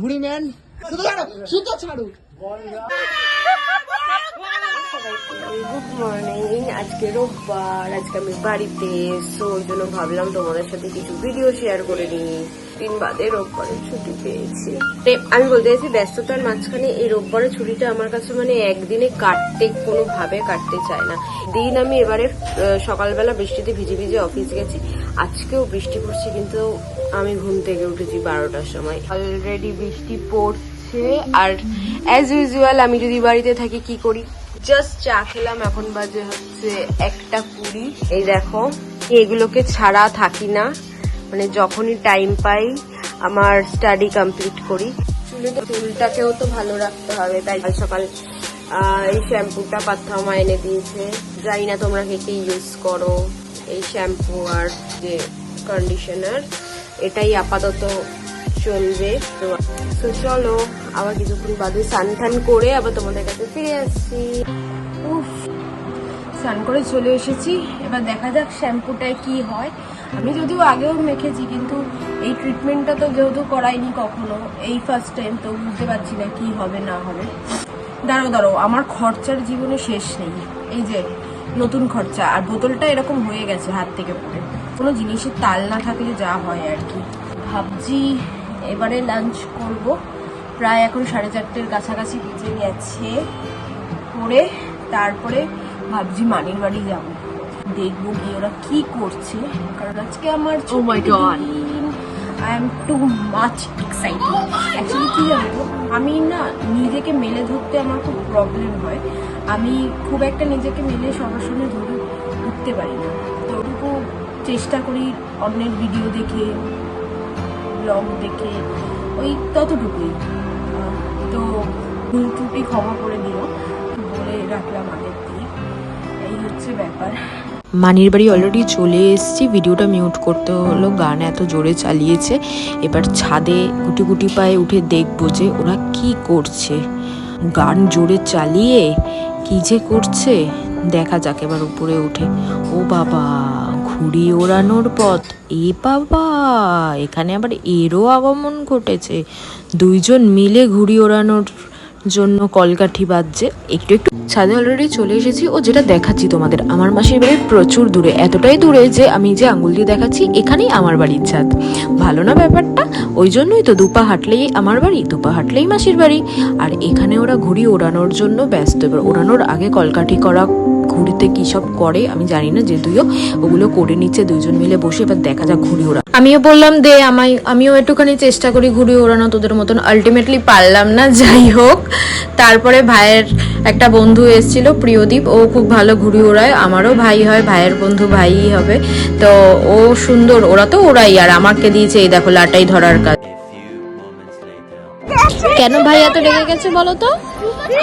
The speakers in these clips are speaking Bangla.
ঘুড়ি ম্যান। শুধু ছাড়ো শুধু ছাড়ো। গুড মর্নিং আজকে রোববার, আজকে আমি বাড়িতে সো ওই জন্য ভাবলাম তোমাদের সাথে কিছু ভিডিও শেয়ার করে নিই। দিন বাদে রোববারের ছুটি পেয়েছি। আমি বলতে চাইছি, ব্যস্ততার মাঝখানে এই রোববারের ছুটিটা আমার কাছে মানে একদিনে কাটতে কোনোভাবে কাটতে চায় না। দিন আমি এবারে সকালবেলা বৃষ্টিতে ভিজে ভিজে অফিস গেছি। আজকেও বৃষ্টি পড়ছে, কিন্তু আমি ঘুম থেকে উঠেছি বারোটার সময়। অলরেডি বৃষ্টি পড়ছে, আর অ্যাজ ইউজুয়াল আমি যদি বাড়িতে থাকি, কি করি? জাস্ট চা খেলাম, এখন বাজে হচ্ছে একটা কুড়ি। এই দেখো, এগুলোকে ছাড়া থাকি না। মানে যখনই টাইম পাই, আমার স্টাডি কমপ্লিট করি। চুলটাকেও তো ভালো রাখতে হবে, তাই কাল সকাল এই শ্যাম্পুটা পাত্থামা এনে দিয়েছে। জানি না তোমরা কে ইউজ করো, এই শ্যাম্পু আর যে কন্ডিশনার এটাই আপাতত চলবে। তো চলো, আবার কিছুক্ষণ বাদে স্নান টান করে আবার তোমাদের কাছে ফিরে আসছি। উফ, স্নান করে চলে এসেছি। এবার দেখা যাক শ্যাম্পুটায় কি হয়। আমি যদিও আগেও মেখেছি, কিন্তু এই ট্রিটমেন্টটা তো যেহেতু করাইনি কখনো, এই ফার্স্ট টাইম তো বুঝতে পারছি না কি হবে, না হবে। দাঁড়ো দাঁড়ো আমার খরচার জীবনে শেষ নেই। এই যে, নতুন খরচা, আর বোতলটা এরকম হয়ে গেছে হাত থেকে পড়ে। কোনো জিনিসের তাল না থাকলে যা হয় আর কি। ভাবছি এবারে লাঞ্চ করব। প্রায় এখন সাড়ে চারটের কাছাকাছি বেজে গেছে। করে তারপরে ভাবছি মানির বাড়ি যাব। দেখব গিয়ে ওরা কি করছে। কারণ আজকে আমার ও my God I am too much excited actually কি জানো আমি না নিজেকে মেলে ধরতে আমার খুব প্রবলেম হয়। আমি খুব একটা নিজেকে মেলে সবার সঙ্গে ধরে উঠতে পারি না। তো চেষ্টা করি অন্যের ভিডিও দেখে ব্লগ দেখে ওই ততটুকুই। তো ভুল ত্রুটি ক্ষমা করে দিও, বলে রাখলাম আগের থেকে এই হচ্ছে ব্যাপার। মানির বাড়ি অলরেডি চলে এসেছি। ভিডিওটা মিউট করতে হলো। গান এত জোরে চালিয়েছে। এবার ছাদে গুটি গুটি পায়ে উঠে দেখব যে ওরা কি করছে। গান জোরে চালিয়ে কি যে করছে, দেখা যাক এবার উপরে উঠে। ও বাবা ঘুড়ি ওড়ানোর পথ। এ বাবা, এখানে আবার এরও আগমন ঘটেছে। দুইজন মিলে ঘুড়ি ওড়ানোর জন্য কলকাঠি বাজছে। একটু একটু ছাদে অলরেডি চলে এসেছি ও যেটা দেখাচ্ছি তোমাদের। আমার মাসির বাড়ি প্রচুর দূরে, এতটাই দূরে যে আমি যে আঙুল দিয়ে দেখাচ্ছি, এখানেই আমার বাড়ির ছাদ। ভালো না ব্যাপারটা? ওই জন্যই তো দুপা হাঁটলেই আমার বাড়ি, দুপা হাঁটলেই মাসির বাড়ি। আর এখানে ওরা ঘুড়ি ওড়ানোর জন্য ব্যস্ত। এবার ওড়ানোর আগে কলকাঠি করা ঘুড়িতে কি সব করে, আমি জানি না যে দুইও ওগুলো করে নিচ্ছে দুইজন মিলে বসে, এবার দেখা যাক ঘুড়ি ওড়া। আমিও বললাম, দে, আমায়, আমিও একটুখানি চেষ্টা করি ঘুড়ি ওড়ানো তোদের মতন। আলটিমেটলি পারলাম না, যাই হোক। তারপরে ভাইয়ের একটা বন্ধু এসেছিল, প্রিয়দীপ, ও খুব ভালো ঘুড়ি ওড়ায়। আমারও ভাই হয়, ভাইয়ের বন্ধু ভাইই হবে। তো ও সুন্দর, ওরা তো ওরাই আর আমাকে দিয়েছে, এই দেখো, লাটাই ধরার কাজ। কেন ভাই এত রেগে গেছে বলো তো?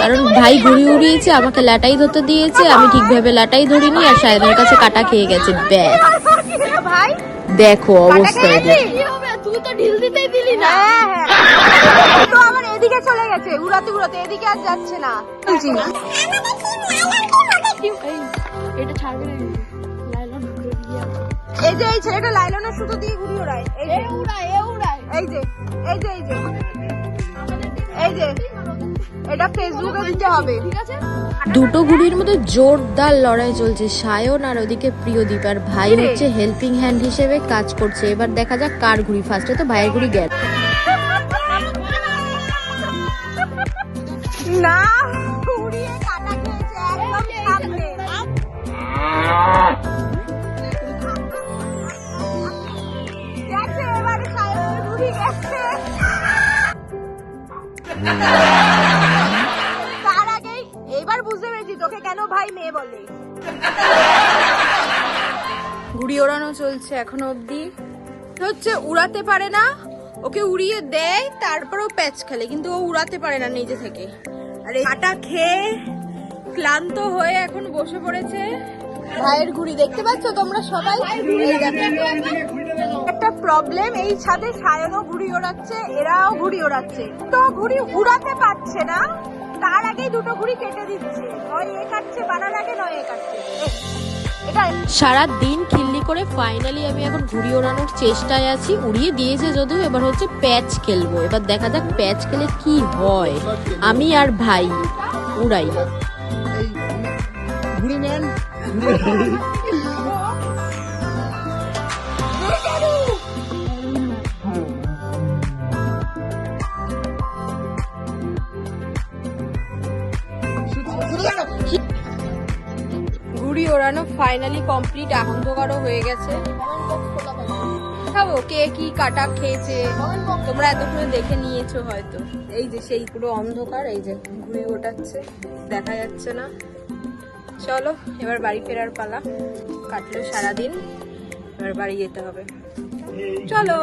কারণ ভাই ঘুড়ি উড়িয়েছে আমাকে লাটাই ধরতে দিয়েছে আমি ঠিকভাবে লাটাই ধরিনি আর সাহেবের কাছে কাটা খেয়ে গেছে ব্যাস। দেখো অবস্থা তুই তো ঢিল দিতেই দিলি না। তো আমার এদিকে চলে গেছে উড়াতে উড়াতে এদিকে আর যাচ্ছে না। এটা ছাড়বে না। লাইলন ঘুরে দিয়ে এই যে এই ছেলেটা লাইলনের সুতো দিয়ে ঘুরি ওড়ায় এই যে। উড়ায় এ উড়ায়। এই যে এই যে এই যে। এই যে এটা ফেসবুকে দিতে হবে। দুটো ঘুড়ির মধ্যে জোরদার লড়াই চলছে। সায়ন আর ওদিকে প্রিয়দীপ আর ভাই হচ্ছে হেল্পিং হ্যান্ড হিসেবে কাজ করছে। এবার দেখা যাক কার ঘুড়ি ফার্স্টে তো ভাইয়ের ঘুড়ি গেল। না উড়িয়ে কাটা খেয়েছে একদম সামনে। তার আগেই এইবার বুঝতে পেরেছি তোকে কেন ভাই মেয়ে বলে। ঘুড়ি ওড়ানো চলছে এখনও অবধি। হচ্ছে উড়াতে পারে না ওকে উড়িয়ে দেয় তারপরেও প্যাচ খেলে কিন্তু ও উড়াতে পারে না নিজে থেকে। আর আটা খেয়ে ক্লান্ত হয়ে এখন বসে পড়েছে। ভাইয়ের ঘুড়ি দেখতে পাচ্ছ তোমরা সবাই? প্রবলেম এই ছাদে সায়নও ঘুড়ি ওড়াচ্ছে এরাও ঘুড়ি ওড়াচ্ছে। তো ঘুড়ি উড়াতে পারছে না তার আগেই দুটো ঘুড়ি কেটে দিচ্ছে। হয় এ কাটছে বানার আগে নয় এ কাটছে। সারা দিন খিল্লি করে ফাইনালি আমি এখন ঘুড়ি ওড়ানোর চেষ্টায় আছি। উড়িয়ে দিয়েছে যদিও এবার হচ্ছে প্যাচ খেলব। এবার দেখা যাক প্যাচ খেলে কি হয়। আমি আর ভাই উড়াই। ঘুড়ি ম্যান ওড়ানো ফাইনালি কমপ্লিট অন্ধকারও হয়ে গেছে। খাব, কে কি কাটা খেয়েছে? তোমরা এতক্ষণে দেখে নিয়েছো হয়তো। এই যে সেই পুরো অন্ধকার, এই যে ঘুড়ি ওঠাচ্ছে, দেখা যাচ্ছে না। চলো, এবার বাড়ি ফেরার পালা। কাটলো সারাদিন, এবার বাড়ি যেতে হবে। চলো।